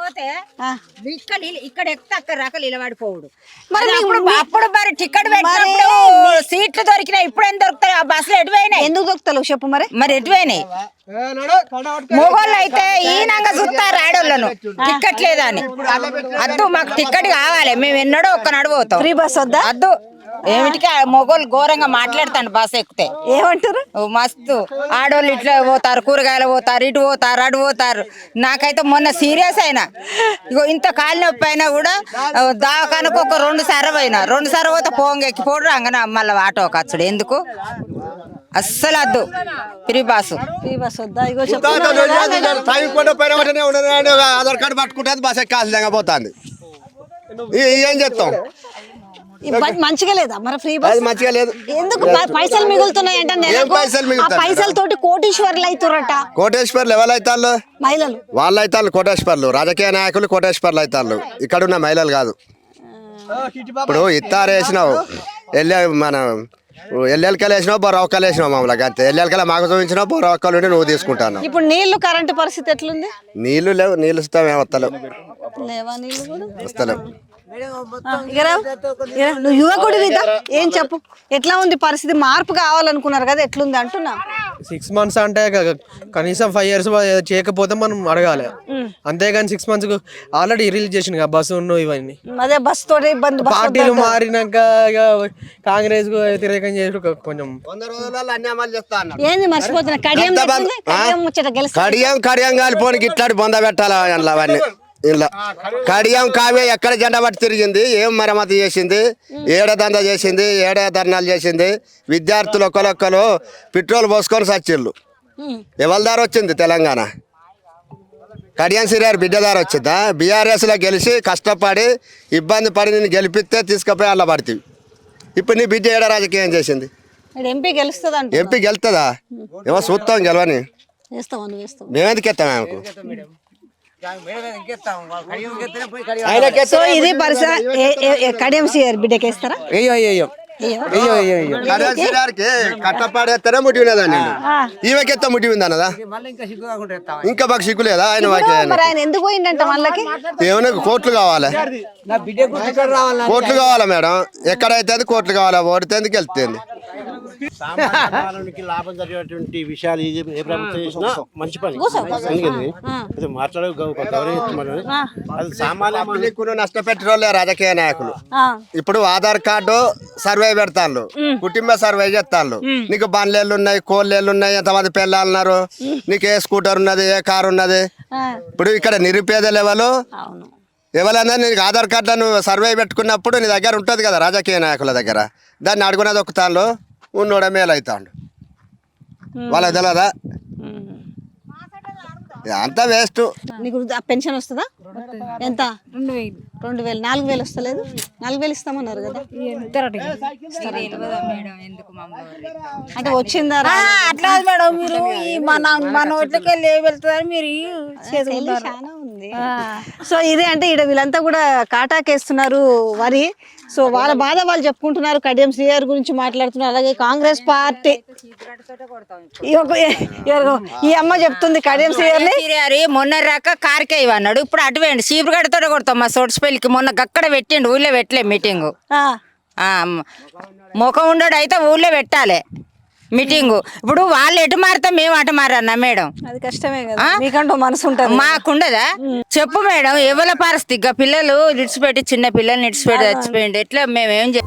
అయితే ఆ. ఇక్కడ ఇల్- ఇక్కడ ఎక్కితే అక్కడ రకాలు నిలబడిపోవుడు. మరి అప్పుడు మరి టికెట్ పెట్టినప్పుడు సీట్లు దొరికినాయి. ఇప్పుడు ఏం దొరుకుతాయి? ఆ బస్సులు ఎటు పోయినాయి? ఎందుకు దొక్కుతలేవు చెప్పు మరి. మరి ఎటు పోయినాయి? మొగోళ్ళు అయితే ఈనంగా చూస్తారు ఆడోళ్ళను. టికెట్ లేదని అద్దు మాకు టికెట్ కావాలి. మేము ఎన్నడో ఒక్కనాడు పోతాం. ఫ్రీ బస్ వద్దా? అద్దు ఏమిటికి? ఆ మొగోళ్ళు ఘోరంగా మాట్లాడతాను బస్ ఎక్కితే. ఏమంటారు? ఓ మస్తు. ఆడోళ్ళు ఇట్లా పోతారు కూరగాయలు పోతారు ఇటు పోతారు అటు పోతారు. నాకైతే మొన్న సీరియస్ అయినా. ఇగో ఇంత కాలు నొప్పి అయినా కూడా ఆ, దవాఖానకు ఒక రెండు సార్లు పోయినా. రెండు సార్లు పోతే పోంగ ఎక్కి పోడు అంగన మళ్ళీ ఆటో కచ్చుడు. ఎందుకు? అస్సలు వద్దు ఫ్రీ బాసు ఫ్రీ బస్ వద్దా? ఇగో ఆధార్ కార్డు పట్టుకుంటే బస్ పోతుంది. ఏం చేస్తాం ఈ బస్ మంచిగా లేదా? మరి ఫ్రీ బస్? అది మంచిగా లేదు. ఎందుకు ప- పైసలు మిగులుతున్నాయి అంటే పైసలు ఆ మిగులుతాయి? పైసలతోటి కోటీశ్వర్లు అవుతారట కోటేశ్వర్లు ఎవరు అవుతాళ్ళు మహిళలు. వాళ్ళు అవుతాళ్ళు కోటేశ్వర్లు. రాజకీయ నాయకులు కోటేశ్వర్లు అవుతాళ్ళు ఇక్కడ ఉన్న మహిళలు కాదు. ఇప్పుడు ఇత్తారు వేసినావు ఎల్లె మన ఎల్లెలకలు వేసినావు బొరవక్కలు వేసినావు మామూలుగా. అంతే ఎల్లెలకల మాకు చూపించినావు బొరవక్కలు ఉండి నువ్వు తీసుకుంటాను ఇప్పుడు నీళ్ళు కరెంటు పరిస్థితి ఎట్లుంది? నీళ్ళు లేవు. నీళ్ళు ఇస్తాం ఏం వస్తలేవు. లేవా నీళ్ళు కూడా? వస్తలేవు. నువ్వు యువకుడి మీద ఏం చెప్పు? ఎట్లా ఉంది పరిస్థితి? మార్పు కావాలనుకున్నారు కదా ఎట్లుంది అంటున్నా. సిక్స్ మంత్స్ అంటే కనీసం ఫైవ్ ఇయర్స్ చేయకపోతే మనం అడగాలి. అంతేగాని సిక్స్ మంత్స్ ఆల్రెడీ రిలీజ్ చేసింది కదా బస్సు ఇవన్నీ. అదే బస్ తోటి ఇబ్బంది పార్టీలు మారినాక ఇక కాంగ్రెస్కు వ్యతిరేకం చేసి కొంచెం వంద రోజులలో అన్ని అమలు చేస్తా అన్నాడు. ఏంది మర్చిపోతున్నా? కడియం? కడియం ముచ్చట గెలుస్తా కడియం కడియం కాలిపోనికి ఇట్లాంటి బొంద పెట్టాలా అవన్నీ. ఇలా. కడియం కావ్య ఎక్కడ జెండా పట్టి తిరిగింది? ఏం మరమ్మతు చేసింది? ఏడ దంద చేసింది? ఏడ ధర్నాలు చేసింది? విద్యార్థులు ఒకరొక్కరు పెట్రోల్ పోసుకొని సచ్చిళ్ళు. ఎవరి దారి వచ్చింది తెలంగాణ? కడియం సిరియార్ బిడ్డ దారి వచ్చిందా? బీఆర్ఎస్లో గెలిచి కష్టపడి ఇబ్బంది పడి నేను గెలిపిస్తే తీసుకుపోయి అల్ల పడుతుంది ఇప్పుడు నీ బిడ్డ ఏడ రాజకీయం చేసింది? ఎంపీ గెలుస్తుంది ఎంపీ గెలుతుందా? ఏమో చూస్తాం గెలవని. మేమెందుకు ఎత్తాం ఆమెకు సో ఇది పరిసర ఏ- ఏ- ఏ కడియం సిఆర్ బిడ్డకి వేస్తారా అయ్యో అయ్యో. ముట్టి ఇంకా మాకు సిగ్గు లేదా? ఆయన ఎందుకు వాళ్ళకి ఏమైనా కోట్లు కావాలి? కోట్లు కావాలా మేడం? ఎక్కడైతే అది కోట్లు కావాలా? ఓడితే ఎందుకు వెళ్తుంది? సామాన్యునికి లాభం జరిగేటువంటి విషయాలు ఏ ప్రభుత్వం చేసినా మంచి పని. ఎందుకంటే అది మాట్లాడే అది సామాన్య రాజకీయ నాయకులు. ఇప్పుడు ఆధార్ కార్డు సర్వే పెడతాను కుటుంబ సర్వే చేస్తాను నీకు బండ్లేళ్ళు ఉన్నాయి కోళ్ళేళ్ళు ఉన్నాయి ఎంతమంది పిల్లలు ఉన్నారు నీకు ఏ స్కూటర్ ఉన్నది ఏ కారు ఉన్నది? ఇప్పుడు ఇక్కడ నిరుపేద లెవెల్ అవును. ఎవరైనా నీకు ఆధార్ కార్డులను సర్వే పెట్టుకున్నప్పుడు నీ దగ్గర ఉంటుంది కదా రాజకీయ నాయకుల దగ్గర. దాన్ని అడుగునది ఒక్కుతాను ఉన్నోడ మేలు అవుతాడు వాళ్ళకి తెలియదా. అంతా వేస్ట్. నీకు పెన్షన్ వస్తుందా? ఎంత? రెండు వేలు. రెండు వేలు. నాలుగు వేలు వస్తలేదు? నాలుగు వేలు ఇస్తామన్నారు కదా? అంటే వచ్చిందా అట్లా మేడం మీరు మన మన ఓట్లకి వెళ్తుందని మీరు తెలివి చాలా ఉంది. సో ఇదే అంటే ఇక్కడ వీళ్ళంతా కూడా కాటాకేస్తున్నారు వరి. సో వాళ్ళ బాధ వాళ్ళు చెప్పుకుంటున్నారు. కడియం శ్రీఆర్ గురించి మాట్లాడుతున్నారు. అలాగే కాంగ్రెస్ పార్టీ. ఈ అమ్మ చెప్తుంది కడియం సిరియారి మొన్న రాక కార్కే ఇవన్నాడు ఇప్పుడు అటు వేయండి చీపురుగడతో కొడతాం మా సోడ్స్పల్లికి మొన్న గక్కడ పెట్టిండు ఊళ్ళో పెట్టలే మీటింగు ముఖం ఉండడు అయితే ఊళ్ళో పెట్టాలి మీటింగు ఇప్పుడు వాళ్ళు ఎటు మారితే మేము అటు మారన్నా మేడం. అది కష్టమే కదా. మనసు ఉంటుంది. మాకుండదా? చెప్పు మేడం ఎవరి పరిస్థితి? పిల్లలు ఇడిచిపెట్టి చిన్న పిల్లల్ని ఇడిచిపెట్టి చచ్చిపోయింది ఎట్లా మేమేం చే